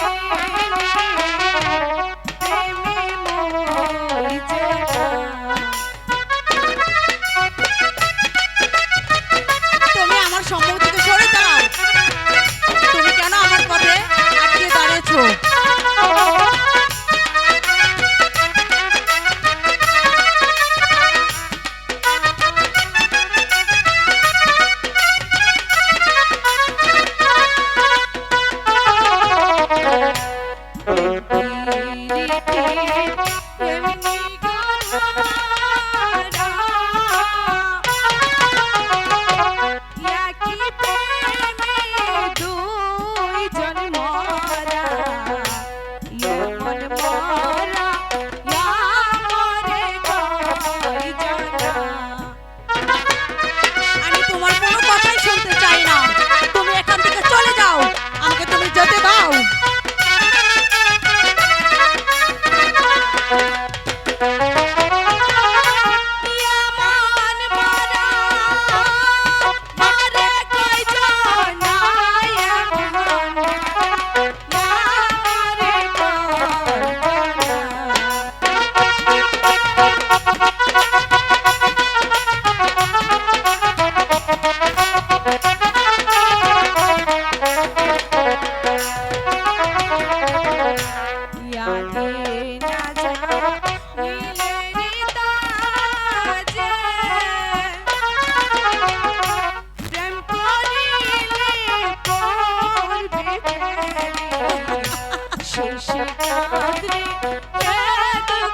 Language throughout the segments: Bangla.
Thank you.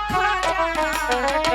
Yeah.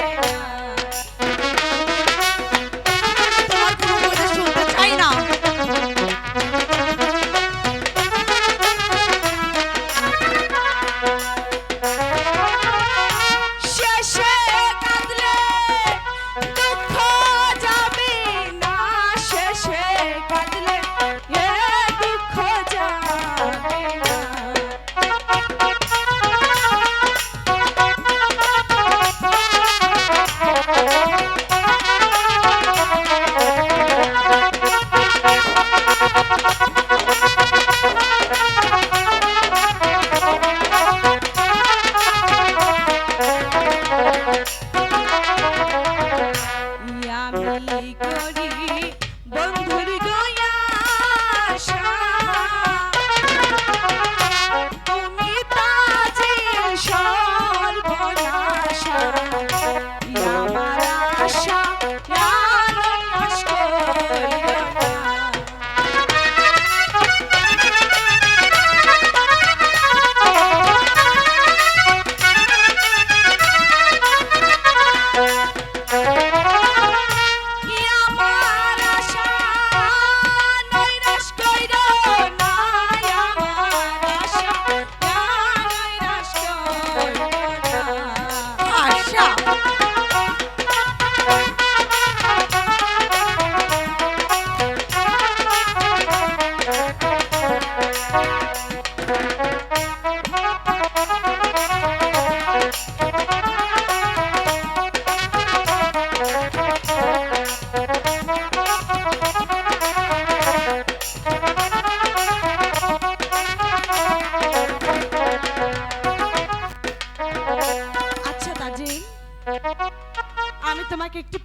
아!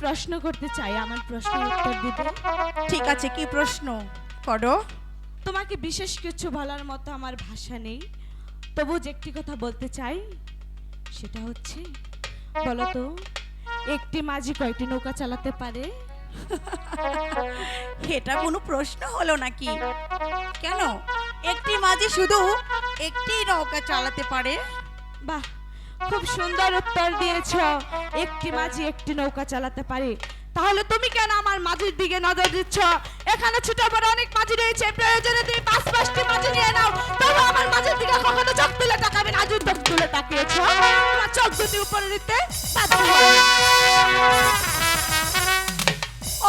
প্রশ্ন করতে চাই আমার প্রশ্ন উত্তর দিবে ঠিক আছে কি প্রশ্ন? করো। তোমাকে বিশেষ কিছু বলার মতো আমার ভাষা নেই। তবু যে একটি কথা বলতে চাই সেটা হচ্ছে বলো তো একটি মাঝি কয়টি নৌকা চালাতে পারে? এটা কোনো প্রশ্ন হলো নাকি? কেন? একটি মাঝি শুধু একটি নৌকা চালাতে পারে? বাহ খুব সুন্দর উত্তর দিয়েছ। একটি মাঝি একটি নৌকা চালাতে পারে। তাহলে তুমি কেন আমার মাঝির দিকে নজর দিচ্ছ? এখানে ছোট বড় অনেক মাঝি রয়েছে। প্রয়োজনে তুমি পাঁচ পাঁচটি মাঝি নিয়ে নাও। তবে আমার মাঝির দিকে কখনো চোখ তুলে তাকাবে না। আজও চোখ তুলে তাকিয়েছ? তোমার চোখ দুটি উপরে দিতে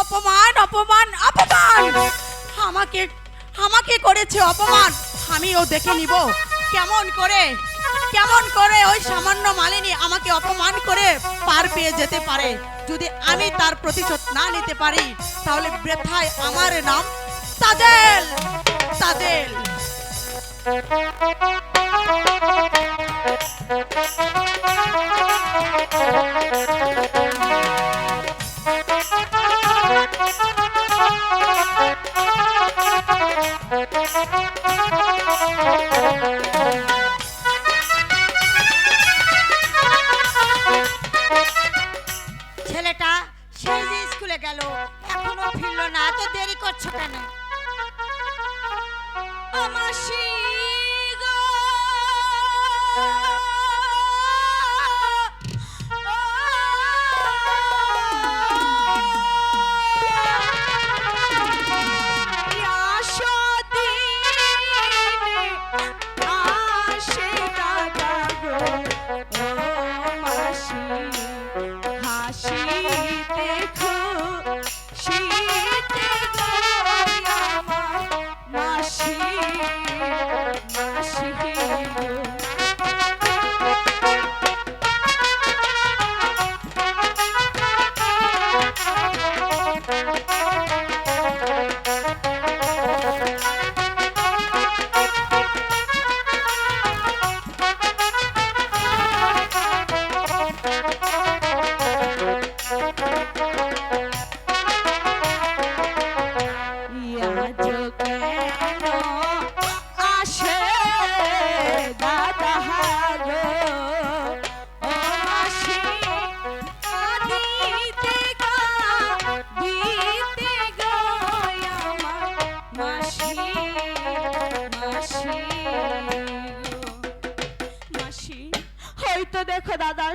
অপমান অপমান অপমান! আমাকে আমাকে করেছে অপমান। আমিও দেখে নিব কেমন করে। কেমন করে ওই সামান্য মালিনী আমাকে অপমান করে পার পেয়ে যেতে পারে? যদি আমি তার প্রতিশোধ না নিতে পারি, তাহলে ব্যথায় আমার নাম তাজেল তাজেল। ছেলেটা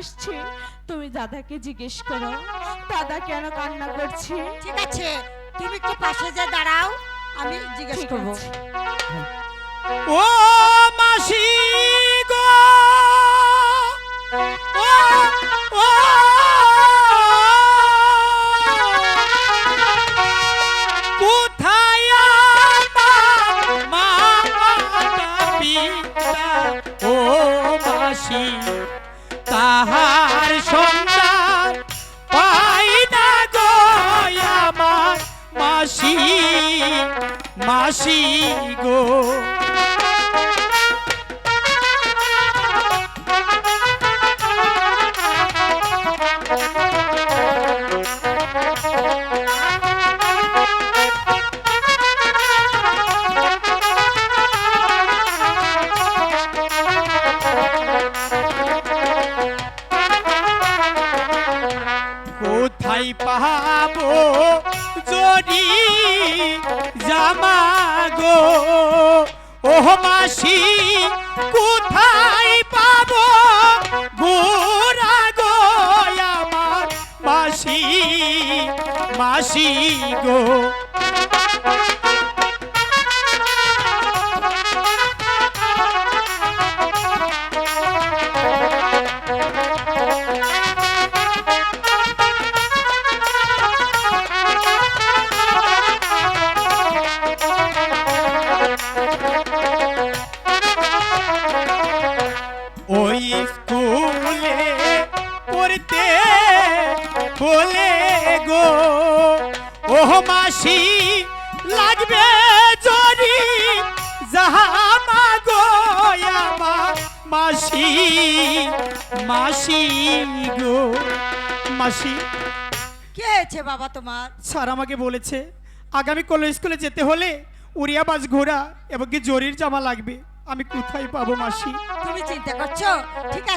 আসছে। তুমি দাদাকে জিজ্ঞেস করো দাদা কেন কান্না করছে? ঠিক আছে তুমি একটু পাশে যে দাঁড়াও আমি জিজ্ঞেস করব। ও মাসি গো! ও ও! কোথায় আমার মাসি গো। কোথায় পাবো যদি জামা গো মাসি কোথায় পাব? গোরা গো আমার মাসি মাসি গো। মাসি লাগবে জরি জাহামা গো আমার মাসি মাসি গো মাসি। কে হয়েছে বাবা তোমার? স্যার আমাকে বলেছে আগামী কলেজ স্কুলে যেতে হলে উড়িয়া বাস ঘোড়া এবং কি জরির জামা লাগবে। আমি কোথায় পাবো মাসি? তুমি চিন্তা করছ? ঠিক আছে।